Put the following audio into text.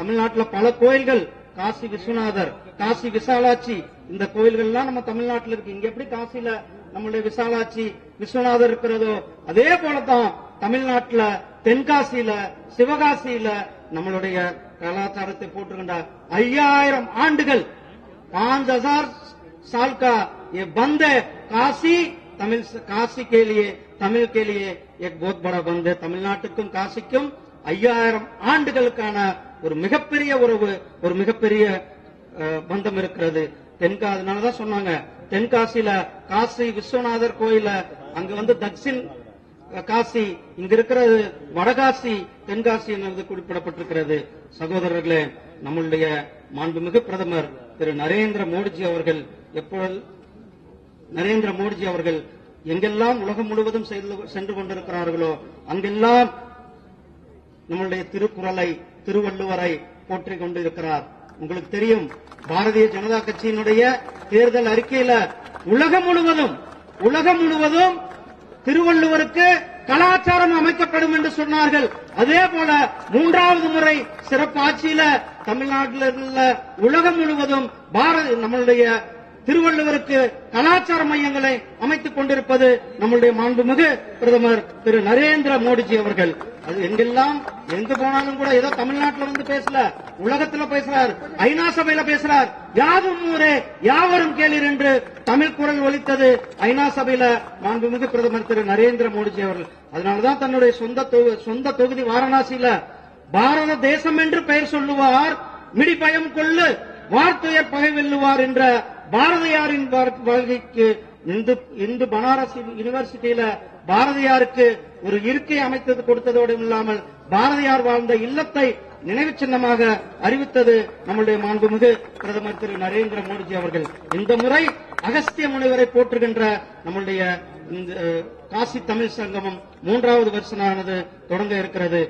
தமிழ்நாட்டுல பல கோயில்கள் காசி விஸ்வநாதர் காசி விசாலாட்சி இந்த கோயில்கள் எல்லாம் நம்ம தமிழ்நாட்டுல இருக்கு இங்க எப்படி காசில நம்மளுடைய விசாலாட்சி விஸ்வநாதர் இருக்கிறதோ அதே போலதான் தமிழ்நாட்டுல தென்காசியில சிவகாசியில நம்மளுடைய கலாச்சாரத்தை போட்டுக்கின்ற ஐயாயிரம் ஆண்டுகள் पांच हजार साल का ये बंद है काशी तमिल काशी के लिए तमिल के लिए एक बहुत बड़ा बंद है தமிழ்நாட்டுக்கும் காசிக்கும் ஐயாயிரம் ஆண்டுகளுக்கான ஒரு மிகப்பெரிய உறவு ஒரு மிகப்பெரிய பந்தம் இருக்கிறது. தென்கா அதனாலதான் சொன்னாங்க. தென்காசியில காசி விஸ்வநாதர் கோயில அங்க வந்து தக்ஷின் காசி இங்க இருக்கிறது வடகாசி தென்காசி என்பது குறிப்பிடப்பட்டிருக்கிறது. சகோதரர்களே நம்மளுடைய மாண்புமிகு பிரதமர் திரு நரேந்திர மோடிஜி அவர்கள் எப்பொழுது நரேந்திர மோடிஜி அவர்கள் எங்கெல்லாம் உலகம் முழுவதும் சென்று கொண்டிருக்கிறார்களோ அங்கெல்லாம் நம்மளுடைய திருக்குறளை திருவள்ளுவரை போற்றிக் கொண்டிருக்கிறார். உங்களுக்கு தெரியும் பாரதிய ஜனதா கட்சியினுடைய தேர்தல் அறிக்கையில உலகம் முழுவதும் உலகம் முழுவதும் திருவள்ளுவருக்கு கலாச்சாரம் அமைக்கப்படும் என்று சொன்னார்கள். அதே போல மூன்றாவது முறை சிறப்பு ஆட்சியில தமிழ்நாட்டில் உள்ள உலகம் முழுவதும் பாரத நம்மளுடைய திருவள்ளுவருக்கு கலாச்சார மையங்களை அமைத்துக் கொண்டிருப்பது நம்முடைய மாண்புமிகு பிரதமர் திரு நரேந்திர மோடிஜி அவர்கள். அது எங்கெல்லாம் எங்க போனாலும் கூட ஏதோ தமிழ்நாட்டுல வந்து பேசல உலகத்துல பேசுறார் ஐநா சபையில பேசுறார். யாதும் ஊரே யாவரும் கேளீர் என்று தமிழ் குரல் ஒலித்தது ஐநா சபையில மாண்புமிகு பிரதமர் திரு நரேந்திர மோடிஜி அவர்கள். அதனாலதான் தன்னுடைய சொந்த தொகு- சொந்த தொகுதி வாரணாசியில பாரத தேசம் என்று பெயர் சொல்லுவார் மிடிபயம் கொள்ளு வார்த்தையர் பகை வெல்லுவார் என்ற பாரதியாரின் வருகைக்கு வாழ்க்கைக்கு இந்து இந்து பனாரஸ் யூனிவர்சிட்டியில பாரதியாருக்கு ஒரு இருக்கை அமைத்தது கொடுத்ததோடு இல்லாமல் பாரதியார் வாழ்ந்த இல்லத்தை நினைவு சின்னமாக அறிவித்தது நம்முடைய மாண்புமிகு பிரதமர் திரு நரேந்திர மோடிஜி அவர்கள். இந்த முறை அகஸ்திய முனிவரை போற்றுகின்ற நம்முடைய இந்த காசி தமிழ் சங்கமம் மூன்றாவது வருஷனானது தொடங்க இருக்கிறது.